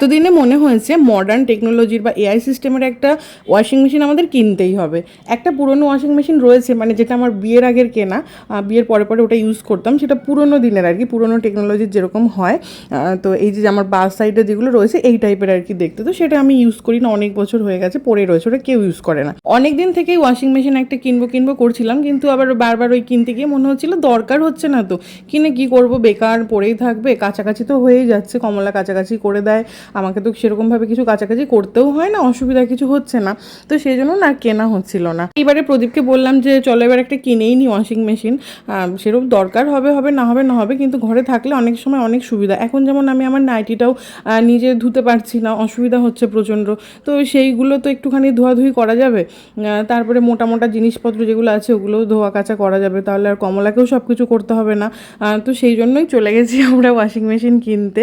এতদিনে মনে হয়েছে মডার্ন টেকনোলজির বা এআই সিস্টেমের একটা ওয়াশিং মেশিন আমাদের কিনতেই হবে। একটা পুরনো ওয়াশিং মেশিন রয়েছে মানে যেটা আমার বিয়ের আগের কেনা বিয়ের পরে পরে ওটা ইউজ করতাম, সেটা পুরনো দিনের আর কি, পুরনো টেকনোলজির যেরকম হয়। তো এই যে আমার বাস সাইডে যেগুলো রয়েছে, এই টাইপের আর কি দেখতে। তো সেটা আমি ইউজ করি না, অনেক বছর হয়ে গেছে পরে রয়েছে, ওটা কেউ ইউজ করে না। অনেক দিন থেকেই ওয়াশিং মেশিন একটা কিনবো কিনবো করছিলাম, কিন্তু আবার বারবার ওই কিনতে গিয়ে মনে হচ্ছিল দরকার হচ্ছে না তো। কিনে কি করব, বেকার পড়েই থাকবে, কাছাকাছি তো হয়েই যাচ্ছে, কমলা কাছাকাছি করে দেয়। আমাকে তো সেরকমভাবে কিছু কাছাকাছি করতেও হয় না, অসুবিধা কিছু হচ্ছে না। তো সেই জন্য না কেনা হচ্ছিল না। এবারে প্রদীপকে বললাম যে, চলো এবার একটা কিনেই নি ওয়াশিং মেশিন সেরকম দরকার হবে হবে না হবে না হবে, কিন্তু ঘরে থাকলে অনেক সময় অনেক সুবিধা। এখন যেমন আমি আমার নাইটিটাও নিজে ধুতে পারছি না, অসুবিধা হচ্ছে প্রচণ্ড। তো সেইগুলো তো একটুখানি ধোয়াধুয়ি করা যাবে। তারপরে মোটা মোটা জিনিসপত্র যেগুলো আছে, ওগুলোও ধোয়া কাচা করা যাবে। তাহলে আর কমলাকেও সব কিছু করতে হবে না। তো সেই জন্যই চলে গেছি আমরা ওয়াশিং মেশিন কিনতে।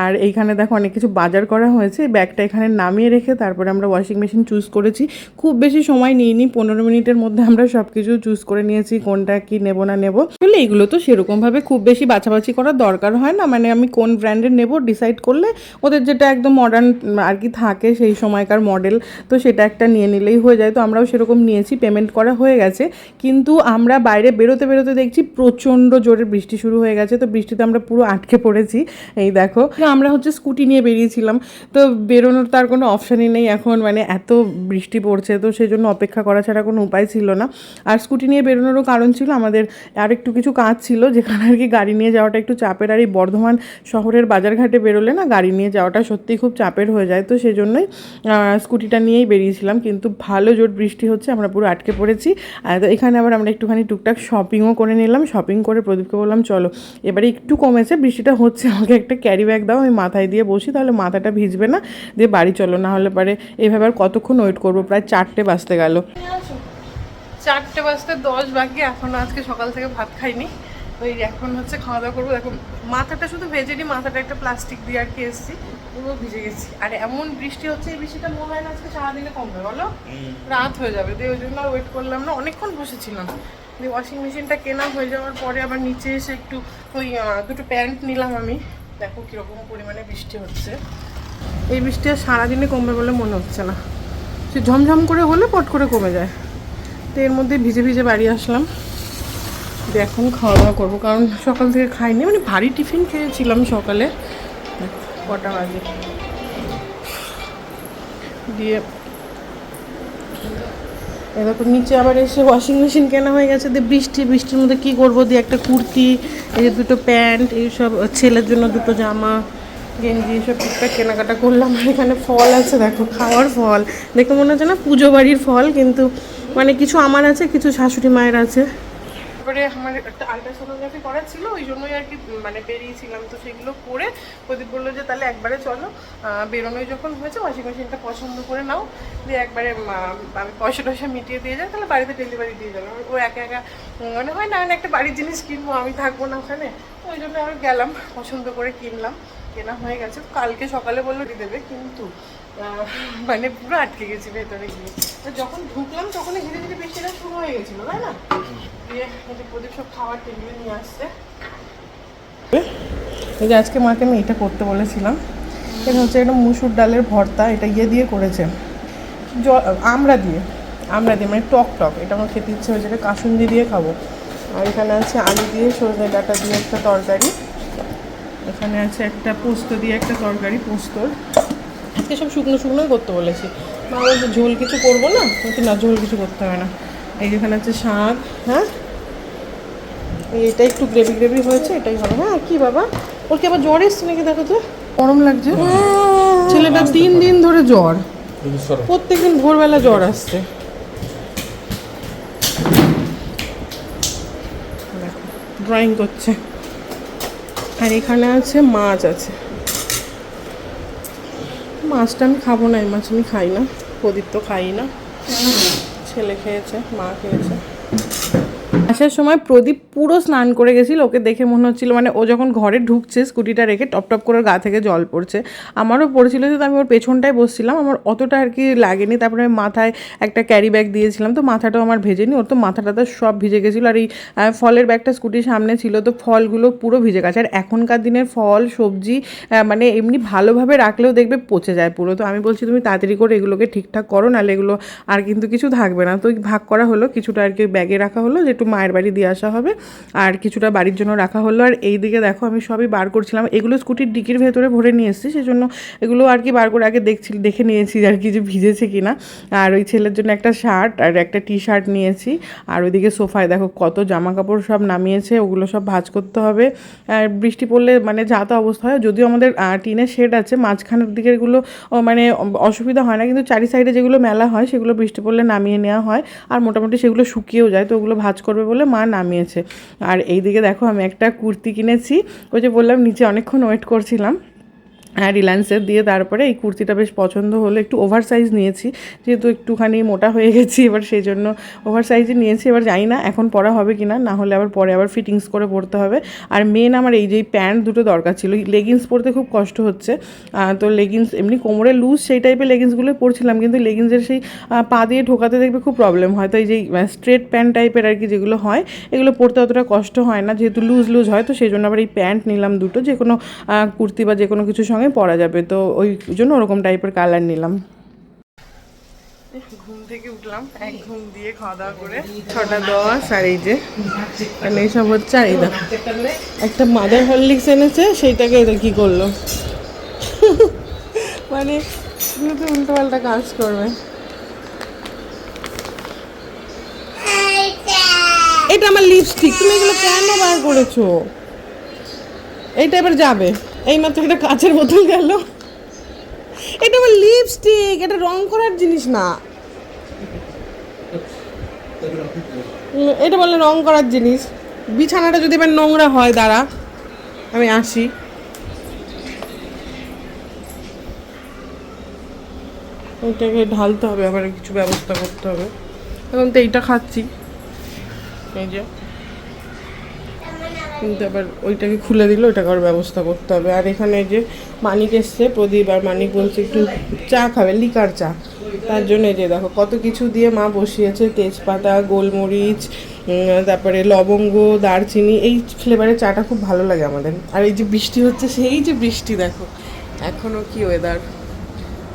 আর এইখানে দেখো অনেক কিছু বাজার করা হয়েছে। ব্যাগটা এখানে নামিয়ে রেখে তারপরে আমরা ওয়াশিং মেশিন চুজ করেছি। খুব বেশি সময় নিইনি, পনেরো মিনিটের মধ্যে আমরা সব কিছু চুজ করে নিয়েছি, কোনটা কি নেব না নেব। আসলে এগুলো তো সেরকমভাবে খুব বেশি বাছাবাছি করার দরকার হয় না। মানে আমি কোন ব্র্যান্ডের নেব ডিসাইড করলে ওদের যেটা একদম মডার্ন আর কি থাকে সেই সময়কার মডেল তো সেটা একটা নিয়ে নিলেই হয়ে যায়। তো আমরাও সেরকম নিয়েছি পেমেন্ট করা হয়ে গেছে। কিন্তু আমরা বাইরে বেরোতে বেরোতে দেখছি প্রচণ্ড জোরে বৃষ্টি শুরু হয়ে গেছে। তো বৃষ্টিতে আমরা পুরো আটকে পড়েছি। এই দেখো। আমরা হচ্ছে স্কুটি নিয়ে বেরিয়েছিলাম তো বেরোনোর তার কোনো অপশানই নেই। এখন মানে এত বৃষ্টি পড়ছে, তো সেই জন্য অপেক্ষা করা ছাড়া কোনো উপায় ছিল না। আর স্কুটি নিয়ে বেরোনোরও কারণ ছিল আমাদের আর একটু কিছু কাজ ছিল, যেখানে আর কি গাড়ি নিয়ে যাওয়াটা একটু চাপের। আর এই বর্ধমান শহরের বাজারঘাটে বেরোলে না গাড়ি নিয়ে যাওয়াটা সত্যিই খুব চাপের হয়ে যায়। তো সেই জন্যই স্কুটিটা নিয়েই বেরিয়েছিলাম। কিন্তু ভালো জোর বৃষ্টি হচ্ছে, আমরা পুরো আটকে পড়েছি। আর এখানে আবার আমরা একটুখানি টুকটাক শপিংও করে নিলাম। শপিং করে প্রদীপকে বললাম, চলো। এবারে একটু কমেছে, বৃষ্টিটা হচ্ছে। আমাকে একটা ক্যারি ব্যাগ দাও, আমি মাথায় দিয়ে বসি, তাহলে মাথাটা ভিজবে না, দিয়ে বাড়ি চলো, না হলে পারে এভাবে আর কতক্ষণ ওয়েট করব? প্রায় চারটে বাজতে গেল। চারটে বাজতে দশ বাকি, এখনও আজকে সকাল থেকে ভাত খাইনি। ওই এখন হচ্ছে খাওয়া দাওয়া করব। এখন মাথাটা শুধু ভেজে নি মাথাটা একটা প্লাস্টিক দিয়ে আর কি এসেছি, পুরো ভিজে গেছি। আর এমন বৃষ্টি হচ্ছে, এই বৃষ্টিটা মনে হয় না আজকে সারাদিনে কমবে, বলো? রাত হয়ে যাবে, দিয়ে ওই জন্য আর ওয়েট করলাম না, অনেকক্ষণ বসেছিলাম। দিয়ে ওয়াশিং মেশিনটা কেনা হয়ে যাওয়ার পরে আবার নিচে এসে একটু ওই দুটো প্যান্ট নিলাম আমি। দেখো কীরকম পরিমাণে বৃষ্টি হচ্ছে। এই বৃষ্টি আর সারাদিনে কমবে বলে মনে হচ্ছে না। সে ঝমঝম করে হলে পট করে কমে যায়। তো এর মধ্যে ভিজে ভিজে বাড়ি আসলাম। এখন খাওয়া দাওয়া করব, কারণ সকাল থেকে খাইনি। মানে ভারী টিফিন খেয়েছিলাম সকালে। কটা বাজে। দিয়ে এরকম নিচে আবার এসে ওয়াশিং মেশিন কেনা হয়ে গেছে। দিয়ে বৃষ্টি, বৃষ্টির মধ্যে কী করব? দিয়ে একটা কুর্তি, এই দুটো প্যান্ট, এইসব ছেলের জন্য দুটো জামা। গেঞ্জি এসব টুকটাক কেনাকাটা করলাম। আর এখানে ফল আছে দেখো খাওয়ার ফল। দেখে মনে হচ্ছে না পুজো বাড়ির ফল কিন্তু মানে কিছু আমার আছে কিছু শাশুড়ি মায়ের আছে। তারপরে আমার একটা আলট্রাসোনোগ্রাফি করার ছিল ওই জন্যই আর কি মানে বেরিয়েছিলাম। তো সেগুলো করে প্রদীপ বলল যে তাহলে একবারে চলো বেরোনোই যখন হয়েছে ওয়াশিং মেশিনটা পছন্দ করে নাও। দিয়ে একবারে আমি পয়সা টয়সা মিটিয়ে দিয়ে যাই তাহলে বাড়িতে ডেলিভারি দিয়ে যাবে। ও একা একা উম, মানে হয় না একটা বাড়ির জিনিস কিনবো আমি থাকব না ওখানে। ওই জন্য আমি গেলাম পছন্দ করে কিনলাম। কেনা হয়ে গেছে। কালকে সকালে বলল দিয়ে দেবে। কিন্তু মানে পুরো আটকে গেছি ভেতরে গিয়ে। তো যখন ঢুকলাম, তখনই ধীরে ধীরে বৃষ্টিটা শুরু হয়ে গেছিল, তাই না? দিয়ে প্রদীপ সব খাবার টেবিলে নিয়ে আসছে। এই যে আজকে মাকে আমি এটা করতে বলেছিলাম। এটা হচ্ছে একটা মুসুর ডালের ভর্তা, এটা ইয়ে দিয়ে করেছে। আমড়া দিয়ে, আমরা দিয়ে মানে টক টক, এটা আমার খেতে ইচ্ছে হয়েছে, এটা কাসুন্দি দিয়ে খাব। আর এখানে আছে আলু দিয়ে সজনে ডাঁটা দিয়ে একটা তরকারি। এখানে আছে একটা পোস্ত দিয়ে একটা তরকারি পোস্তর। আজকে সব শুকনো শুকনোই করতে বলেছি। মা বলছে ঝোল কিছু করব না? কিন্তু না ঝোল কিছু করতে হবে না। এই যেখানে আছে শাক হ্যাঁ? এই এটা একটু গ্রেভি গ্রেভি হয়েছে এটাই হবে। হ্যাঁ কি বাবা? ওর কি আবার জ্বর এসছে নাকি দেখো তো? গরম লাগছে। ছেলেটা তিন দিন ধরে জ্বর। প্রত্যেকদিন ভোরবেলা জ্বর আসছে। ড্রয়িং করছে। আর এখানে আছে মাছ আছে। মাছটা আমি খাব না, এই মাছ আমি খাই না। প্রদীপ তো খাই না। ছেলে খেয়েছে, মা খেয়েছে। আসার সময় প্রদীপ পুরো স্নান করে গেছিল, ওকে দেখে মনে হচ্ছিল মানে ও যখন ঘরে ঢুকছে স্কুটিটা রেখে টপ টপ করে গা থেকে জল পড়ছে। আমারও পড়ছিল যে আমি ওর পেছনটায় বসছিলাম, আমার অতটা আর কি লাগেনি। তারপরে আমি মাথায় একটা ক্যারি ব্যাগ দিয়েছিলাম, তো মাথাটাও আমার ভেজেনি, ওর তো মাথাটা তো সব ভিজে গেছিল। আর এই ফলের ব্যাগটা স্কুটির সামনে ছিল, তো ফলগুলো পুরো ভিজে গেছে। আর এখনকার দিনের ফল, সবজি মানে এমনি ভালোভাবে রাখলেও দেখবে পচে যায় পুরো। তো আমি বলছি, তুমি তাড়াতাড়ি করে এগুলোকে ঠিকঠাক করো, নাহলে এগুলো আর কিন্তু কিছু থাকবে না। তো ভাগ করা হলো, কিছুটা আর কি ব্যাগে রাখা হলো, যে একটু মায়ের বাড়ি দিয়ে আসা হবে। আর কিছুটা বাড়ির জন্য রাখা হলো। আর এই দিকে দেখো আমি সবই বার করছিলাম। এগুলো স্কুটির ডিকির ভেতরে ভরে নিয়ে এসেছি সেজন্য এগুলো আর কি বার করে আগে দেখছি দেখে নিয়েছি আর কি যে ভিজেছে কিনা। আর ওই ছেলের জন্য একটা শার্ট আর একটা টি শার্ট নিয়েছি। আর ওইদিকে সোফায় দেখো কত জামা কাপড় সব নামিয়েছে ওগুলো সব ভাঁজ করতে হবে। আর বৃষ্টি পড়লে মানে যা তো অবস্থা হয়। যদিও আমাদের টিনের শেড আছে মাঝখানের দিকেরগুলো ও, মানে অসুবিধা হয় না। কিন্তু চারি সাইডে যেগুলো মেলা হয় সেগুলো বৃষ্টি পড়লে নামিয়ে নেওয়া হয়। আর মোটামুটি সেগুলো শুকিয়েও যায় তো ওগুলো ভাঁজ করবে বলে মা নামিয়েছে। আর এইদিকে দেখো আমি একটা কুর্তি কিনেছি। ওই যে বললাম, নিচে অনেকক্ষণ ওয়েট করছিলাম। হ্যাঁ রিলায়েন্সের দিয়ে তারপরে এই কুর্তিটা বেশ পছন্দ হলো। একটু ওভার সাইজ নিয়েছি, যেহেতু একটুখানি মোটা হয়ে গেছি, এবার সেই জন্য ওভার সাইজই নিয়েছি। এবার জানি না এখন পরা হবে কি না হলে আবার পরে আবার ফিটিংস করে পরতে হবে। আর মেন আমার এই যে প্যান্ট দুটো দরকার ছিল লেগিংস পরতে খুব কষ্ট হচ্ছে। তো লেগিংস এমনি কোমরে লুজ সেই টাইপের লেগিংসগুলো পরছিলাম, কিন্তু লেগিংসের সেই পা দিয়ে ঢোকাতে দেখবে খুব প্রবলেম হয়। তো এই যে স্ট্রেট প্যান্ট টাইপের আর কি যেগুলো হয়, এগুলো পরতে অতটা কষ্ট হয় না। যেহেতু লুজ লুজ হয়, তো সেই জন্য আবার এই প্যান্ট নিলাম দুটো। যে কোনো কুর্তি বা যে কোনো কিছুর সঙ্গে পরা যাবে, তো ওই জন্য ওরকম টাইপের কালার নিলাম। ঘুম থেকে উঠলাম, এক ঘুম দিয়ে খাওয়া দাওয়া করে ছটা দশ আর এই যে মানে এইসব হচ্ছে আর একটা মাদার হরলিক্স এনেছে, সেইটাকে এটা কি করল? মানে শুধু উল্টো পাল্টা কাজ করবে। এটা আমার লিপস্টিক তুমি এগুলো কেন বার করেছ? এইটা এবার যাবে। এইমাত্র একটা কাঁচের বোতল গেল। এটা আমার লিপস্টিক এটা রং করার জিনিস না। এটা বললে রং করার জিনিস। বিছানাটা যদি এবার নোংরা হয়, দাঁড়া, আমি আসি। ওইটাকে ঢালতে হবে, আবার কিছু ব্যবস্থা করতে হবে। এখন তো এইটা খাচ্ছি। এই যে। কিন্তু আবার ওইটাকে খুলে দিলে ওইটাকে আবার ব্যবস্থা করতে হবে। আর এখানে যে মানিক এসছে, প্রদীপ আর মানিক বলছে একটু চা খাবে, লিকার চা। তার জন্য যে দেখো, কত কিছু দিয়ে মা বসিয়েছে, তেজপাতা, গোলমরিচ তারপরে লবঙ্গ, দারচিনি, এই ফ্লেভারের চাটা খুব ভালো লাগে আমাদের। আর এই যে বৃষ্টি হচ্ছে, সেই যে বৃষ্টি দেখো এখনও কি ওয়েদার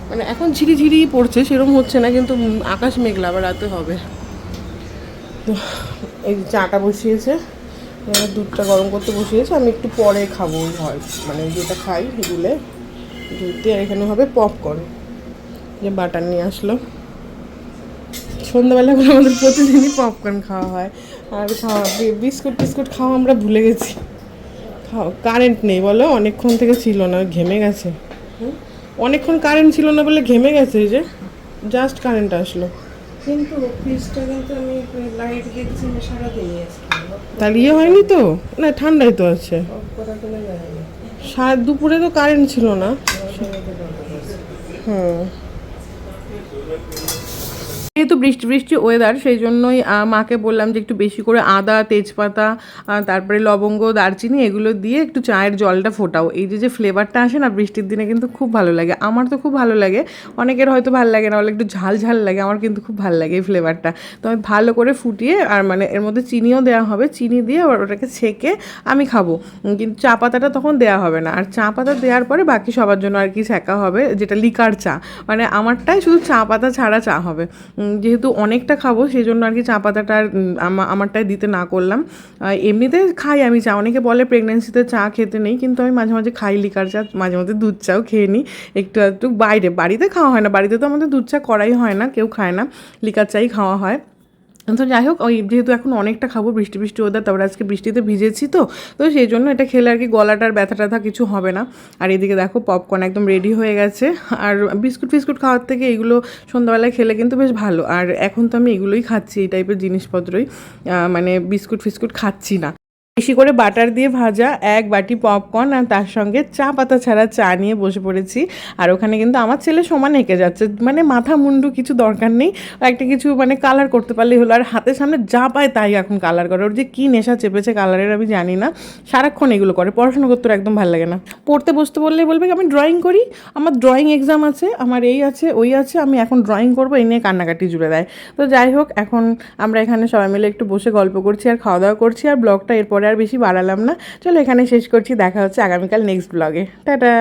মানে এখন ঝিরিঝিরি পড়ছে সেরকম হচ্ছে না, কিন্তু আকাশ মেঘলা, আবার রাতে হবে। তো এই চাটা বসিয়েছে এবার দুধটা গরম করতে বসিয়েছে, আমি একটু পরে খাব হয় মানে যেটা খাই গুলে দুধ দিয়ে এখানে হবে পপকর্ন যে বাটার নিয়ে আসলো। সন্ধ্যাবেলা করে আমাদের প্রতিদিনই পপকর্ন খাওয়া হয়। আর খাওয়া, বিস্কুট টিস্কুট খাওয়া আমরা ভুলে গেছি। খাও কারেন্ট নেই বলো, অনেকক্ষণ থেকে ছিল না, ঘেমে গেছে। অনেকক্ষণ কারেন্ট ছিল না বলে ঘেমে গেছে যে জাস্ট কারেন্ট আসলো। কিন্তু ফ্রিজটা কিন্তু আমি লাইট দেখছি সারাদিনই আজকে। তাহলে ইয়ে হয়নি তো? না ঠান্ডাই তো আছে। না সাত দুপুরে তো কারেন্ট ছিল না। হুম। যেহেতু বৃষ্টি বৃষ্টি ওয়েদার সেই জন্যই মাকে বললাম যে একটু বেশি করে আদা, তেজপাতা তারপরে লবঙ্গ, দারচিনি এগুলো দিয়ে একটু চায়ের জলটা ফোটাও। এই যে যে ফ্লেভারটা আসে না বৃষ্টির দিনে কিন্তু খুব ভালো লাগে। আমার তো খুব ভালো লাগে। অনেকের হয়তো ভালো লাগে না, বলে একটু ঝাল ঝাল লাগে। আমার কিন্তু খুব ভালো লাগে এই ফ্লেভারটা তো আমি ভালো করে ফুটিয়ে, আর মানে এর মধ্যে চিনিও দেওয়া হবে। চিনি দিয়ে ওটাকে ছেঁকে আমি খাব। কিন্তু চা পাতাটা তখন দেওয়া হবে না। আর চা পাতা দেওয়ার পরে বাকি সবার জন্য আর কি ছেঁকা হবে, যেটা লিকার চা। মানে আমারটাই শুধু চা পাতা ছাড়া চা হবে। যেহেতু অনেকটা খাব সেই জন্য আর কি চা পাতাটা আর, আমারটাই দিতে না করলাম। এমনিতে খাই আমি চা অনেকে বলে প্রেগনেন্সিতে চা খেতে নেই কিন্তু আমি মাঝে মাঝে খাই লিকার চা মাঝে মাঝে দুধ চাও খেয়ে নিই একটু একটু বাইরে বাড়িতে খাওয়া হয় না বাড়িতে তো আমাদের দুধ চা করাই হয় না কেউ খায় না লিকার চাই খাওয়া হয়। তো যাই হোক, ওই যেহেতু এখন অনেকটা খাব, বৃষ্টি বৃষ্টি ওদের তারপরে আজকে বৃষ্টিতে ভিজেছি তো তো সেই জন্য এটা খেলে আর কি গলাটার ব্যথা ট্যাথা কিছু হবে না। আর এদিকে দেখো পপকর্ন একদম রেডি হয়ে গেছে। আর বিস্কুট ফিস্কুট খাওয়ার থেকে এগুলো সন্ধ্যাবেলায় খেলে কিন্তু বেশ ভালো। আর এখন তো আমি এগুলোই খাচ্ছি, এই টাইপের জিনিসপত্রই। মানে বিস্কুট ফিস্কুট খাচ্ছি না। বেশি করে বাটার দিয়ে ভাজা এক বাটি পপকর্ন আর তার সঙ্গে চা পাতা ছাড়া চা নিয়ে বসে পড়েছি। আর ওখানে কিন্তু আমার ছেলে সমান এঁকে যাচ্ছে। মানে মাথা মুন্ডু কিছু দরকার নেই। একটা কিছু মানে কালার করতে পারলেই হলো। আর হাতের সামনে যা পায় তাই এখন কালার করে। ওর যে কী নেশা চেপেছে কালারের আমি জানি না। সারাক্ষণ এগুলো করে। পড়াশোনা করতে একদম ভালো লাগে না। পড়তে বসতে বললেই বলবে আমি ড্রয়িং করি। আমার ড্রয়িং এক্সাম আছে, আমার এই আছে, ওই আছে। আমি এখন ড্রয়িং করব, এই নিয়ে কান্নাকাটি জুড়ে দেয়। তো যাই হোক, এখন আমরা এখানে সবাই মিলে একটু বসে গল্প করছি আর খাওয়া দাওয়া করছি। আর ব্লগটা এরপরে আর বেশি বাড়ালাম না। চলো এখানে শেষ করছি দেখা হচ্ছে আগামীকাল নেক্সট ব্লগে টাটা!